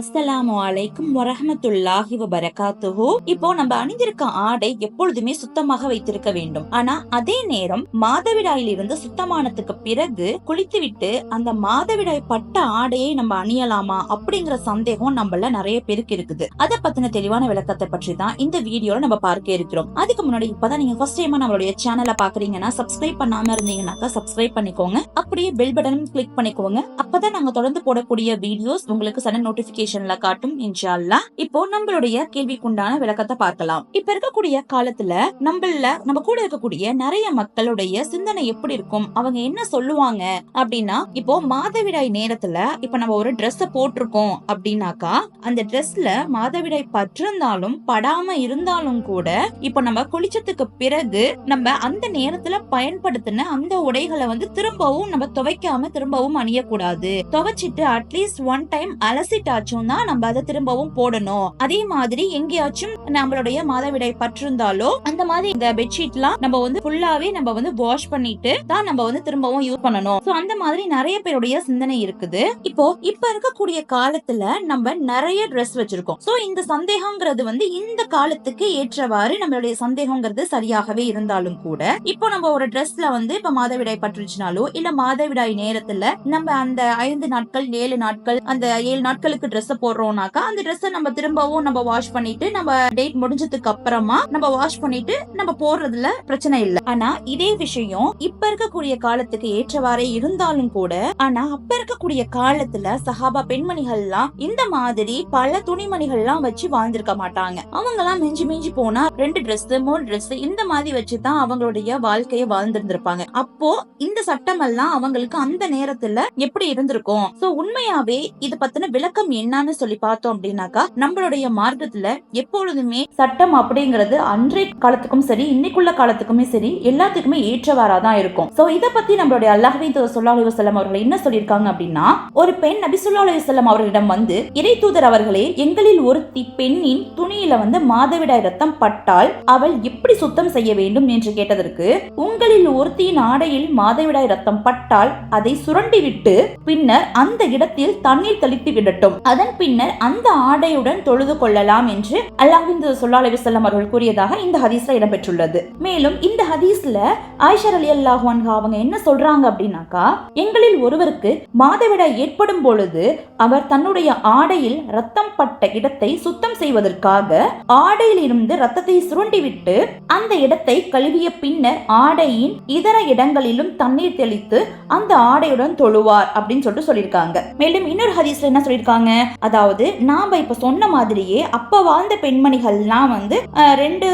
அஸ்ஸலாமு அலைக்கும் வரஹமத்துல்லாஹி வபரகாத்துஹு. இப்போ நம்ம அணிந்திருக்க ஆடை எப்பொழுதுமே சுத்தமாக வைத்திருக்க வேண்டும். ஆனா அதே நேரம் மாதவிடாயில் இருந்து சுத்தமானதுக்கு பிறகு குளித்துவிட்டு அந்த மாதவிடாய் பட்ட ஆடையை நம்ம அணியலாமா அப்படிங்கிற சந்தேகம் நம்மள நிறைய பேருக்கு இருக்குது. அதை பத்தின தெளிவான விளக்கத்தை பற்றி தான் இந்த வீடியோல நம்ம பார்க்க இருக்கிறோம். அதுக்கு முன்னாடி இப்பதான் நீங்க ஃபர்ஸ்ட் டைமா நம்மளுடைய சேனலை பாக்குறீங்கன்னா சப்ஸ்கிரைப் பண்ணாம இருந்தீங்கன்னாக்கா சப்ஸ்கிரைப் பண்ணிக்கோங்க. அப்படியே பெல் பட்டனும் கிளிக் பண்ணிக்கோங்க. அப்பதான் நாங்க தொடர்ந்து போடக்கூடிய வீடியோஸ் உங்களுக்கு சடன் நோட்டிபிகேஷன்ல காட்டும் இன்ஷா அல்லாஹ் இப்போ நம்மளுடைய கேள்விக்குண்டான விளக்கத்தை பார்க்கலாம். இப்ப இருக்கக்கூடிய காலத்துல நம்மள நம்ம கூட இருக்கக்கூடிய நிறைய மக்களுடைய சிந்தனை எப்படி இருக்கும்? அவங்க என்ன சொல்லுவாங்க? அப்படின்னா இப்போ மாதவிடாய் நேரத்துல இப்ப நம்ம ஒரு ட்ரெஸ் போட்டிருக்கோம் அப்படின்னாக்கா அந்த ட்ரெஸ்ல மாதவிடாய் பற்றிருந்தாலும் படாம இருந்தாலும் கூட இப்போ நம்ம குளிச்சதுக்கு பிறகு நம்ம அந்த நேரத்துல பயன்படுத்தின அந்த உடைகளை வந்து திரும்பவும் நம்ம துவைக்காம திரும்பவும் அணியக்கூடாது. துவைச்சிட்டு அட்லீஸ்ட் ஒன் டைம் அலசிட்டாச்சும் தான் நம்ம அதை திரும்பவும் போடணும். அதே மாதிரி எங்கேயாச்சும் நம்மளுடைய மாதவிடாய் பற்றிருந்தாலோ அந்த மாதிரி இந்த பெட்ஷீட்லாம் நம்ம வந்து ஃபுல்லாவே நம்ம வந்து வாஷ் பண்ணிட்டு தான் நம்ம வந்து திரும்பவும் யூஸ் பண்ணணும். சோ அந்த மாதிரி நிறைய பேருடைய சிந்தனை இருக்குது. இப்போ இப்ப இருக்கக்கூடிய காலத்துல நம்ம நிறைய ட்ரெஸ் வச்சிருக்கோம். சோ இந்த சந்தேகங்கிறது வந்து இந்த காலத்துக்கு ஏற்றவாறு நம்மளுடைய சந்தேகங்கிறது சரியாகவே இருந்தாலும் கூட இப்போ நம்ம ஒரு ட்ரெஸ்ல வந்து இப்ப மாதவிடாய் பற்றுச்சுனாலோ இல்ல மாதவிடாய் நேரத்துல நம்ம அந்த ஐந்து நாட்கள் ஏழு நாட்கள் அந்த ஏழு நாட்களுக்கு ட்ரெஸ் Dress போடுறோம்னாக்கா அந்த Dress நம்ம திரும்பவும் நம்ம வாஷ் பண்ணிட்டு நம்ம டேட் முடிஞ்சதுக்கு அப்புறமா நம்ம வாஷ் பண்ணிட்டு நம்ம போடுறதுல பிரச்சனை இல்லை. ஆனா இதே விஷயம் இப்ப இருக்கக்கூடிய காலத்துக்கு ஏற்றவாறே இருந்தாலும் கூட ஆனா அப்ப இருக்கக்கூடிய காலத்துல சஹாபா பெண்மணிகள்லாம் இந்த மாதிரி பல துணிமணிகள்லாம் வச்சு வாழ்ந்திருக்க மாட்டாங்க. அவங்க எல்லாம் மிஞ்சி மிஞ்சி போனா ரெண்டு ட்ரெஸ் மூணு ட்ரெஸ் இந்த மாதிரி வச்சுதான் அவங்களுடைய வாழ்க்கையை வாழ்ந்திருந்திருப்பாங்க. அப்போ இந்த சட்டம் எல்லாம் அவங்களுக்கு அந்த நேரத்துல எப்படி இருந்திருக்கும்? சோ உண்மையாவே இது பத்தின விளக்கம் என்ன? என்னன்னு சொல்லி பார்த்தோம் அப்படின்னாக்கா நம்மளுடைய மார்க்கத்துல எப்பொழுதுமே சட்டம் அப்படிங்கிறது அன்றைய காலத்துக்கும் சரி இன்னைக்குள்ள காலத்துக்குமே சரி எல்லாத்துக்குமே ஏற்றவாறா தான் இருக்கும். சோ இத பத்தி நம்மளுடைய அல்லாஹவி சொல்லா அலி வசல்லம் அவர்கள் என்ன சொல்லியிருக்காங்க அப்படின்னா ஒரு பெண் நபி சொல்லா அலி வசல்லம் அவர்களிடம் வந்து இறை தூதர் அவர்களே எங்களில் ஒருத்தி பெண்ணின் துணியில வந்து மாதவிடாய் ரத்தம் பட்டால் அவள் எப்படி சுத்தம் செய்ய வேண்டும் என்று கேட்டதற்கு உங்களில் ஒருத்தியின் ஆடையில் மாதவிடாய் ரத்தம் பட்டால் அதை சுரண்டி விட்டு பின்னர் அந்த இடத்தில் தண்ணீர் தெளித்து விடட்டும். அதன் பின்னர் அந்த ஆடையுடன் தொழுது கொள்ளலாம் என்று அல்லாஹின் சொல்லா அலி வசல்லம் அவர்கள் கூறியதாக இந்த ஹதீஸ்ல இடம்பெற்றுள்ளது. மேலும் இந்த ஹதீஸ்ல ஆயிஷர் அலி அல்லாஹ் அவங்க என்ன சொல்றாங்க அப்படின்னாக்கா எங்களில் ஒருவருக்கு மாதவிடாய் ஏற்படும் பொழுது அவர் தன்னுடைய ஆடையில் ரத்தம் பட்ட இடத்தை சுத்தம் செய்வதற்காக ஆடையில் இருந்து ரத்தத்தை சுருண்டிவிட்டு அந்த இடத்தை கழுவிய பின்னர் ஆடையின் இதர இடங்களிலும் தண்ணீர் தெளித்து அந்த ஆடையுடன் தொழுவார் அப்படின்னு சொல்லிட்டு சொல்லியிருக்காங்க. மேலும் இன்னொரு ஹதீஸ்ல என்ன சொல்லியிருக்காங்க? அதாவது நாம இப்ப சொன்ன மாதிரியே அப்ப வாழ்ந்த பெண்மணிகள்லாம் வந்து ரெண்டு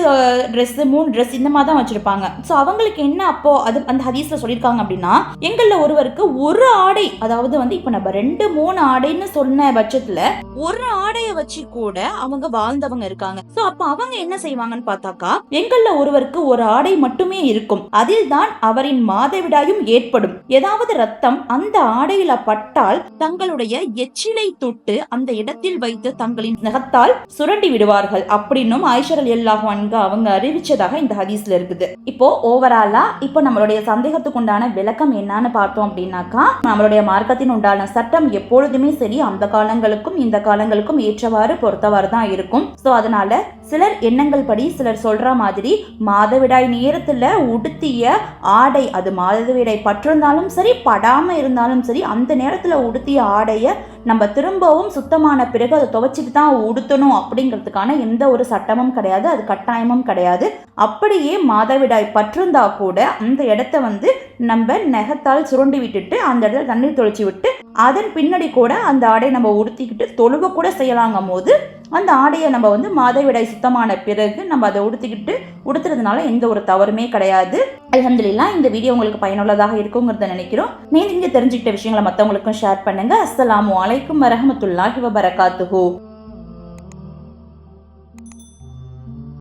Dress மூணு ட்ரெஸ் இந்த மாதிரி தான் வச்சிருப்பாங்க. ஸோ அவங்களுக்கு என்ன அப்போ அது அந்த ஹதீஸ்ல சொல்லியிருக்காங்க அப்படின்னா எங்களில் ஒருவருக்கு ஒரு ஆடை அதாவது வந்து இப்போ நம்ம ரெண்டு மூணு ஆடைன்னு சொன்ன பட்சத்துல ஒரு ஆடையை வச்சு கூட அவங்க வாழ்ந்தவங்க இருக்காங்க. ஸோ அப்போ அவங்க என்ன செய்வாங்கன்னு பார்த்தாக்கா எங்கள்ல ஒருவருக்கு ஒரு ஆடை மட்டுமே இருக்கும். அதில் தான் அவரின் மாதவிடாயும் ஏற்படும். ஏதாவது ரத்தம் அந்த ஆடையில பட்டால் தங்களுடைய எச்சிலை தொட்டு அந்த இடத்தில் வைத்து தங்களின் நகத்தால் சுரண்டி விடுவார்கள் அப்படின்னும் ஐஷர் அலி அல்லாஹ் அவங்க அறிவிச்சதாக இந்த ஹதீஸ்ல இருக்குது. இப்போ ஓவராலா இப்போ நம்மளுடைய சந்தேகத்துக்கு உண்டான விளக்கம் என்னன்னு பார்த்தோம் அப்படின்னாக்கா நம்மளுடைய மார்க்கத்தின் உண்டான சட்டம் எப்பொழுதுமே சரி அந்த காலங்களுக்கும் இந்த காலங்களுக்கும் ஏற்றவாறு பொறுத்தவாறு தான் இருக்கும். ஸோ அதனால சிலர் எண்ணங்கள் படி சிலர் சொல்ற மாதிரி மாதவிடாய் நேரத்துல உடுத்திய ஆடை அது மாதவிடாய் பற்றிருந்தாலும் சரி படாம இருந்தாலும் சரி அந்த நேரத்துல உடுத்திய ஆடைய நம்ம திரும்பவும் சுத்தமான பிறகு அதை துவைச்சிட்டு தான் உடுத்தணும் அப்படிங்கிறதுக்கான எந்த ஒரு சட்டமும் கிடையாது அது கட்டாயமும் கிடையாது. அப்படியே மாதவிடாய் பற்றிருந்தா கூட அந்த இடத்த வந்து நம்ம நெகத்தால் சுருண்டி விட்டுட்டு அந்த இடத்துல தண்ணீர் தொளிச்சு விட்டு அதன் பின்னாடி கூட அந்த ஆடையை நம்ம உடுத்திக்கிட்டு தொழுக கூட செய்யலாங்கும் போது அந்த ஆடையை நம்ம வந்து மாதவிடாய் சுத்தமான பிறகு நம்ம அதை உடுத்திக்கிட்டு உடுத்துறதுனால எந்த ஒரு தவறுமே கிடையாது. அல்ஹம்துலில்லாஹ் இந்த வீடியோ உங்களுக்கு பயனுள்ளதாக இருக்குங்கிறத நினைக்கிறோம். நீங்க தெரிஞ்சுக்கிட்ட விஷயங்களை மற்றவங்களுக்கும் ஷேர் பண்ணுங்க. அஸ்ஸலாமு அலைக்கும் வரஹமத்துல்லாஹி வபரகாத்துஹு.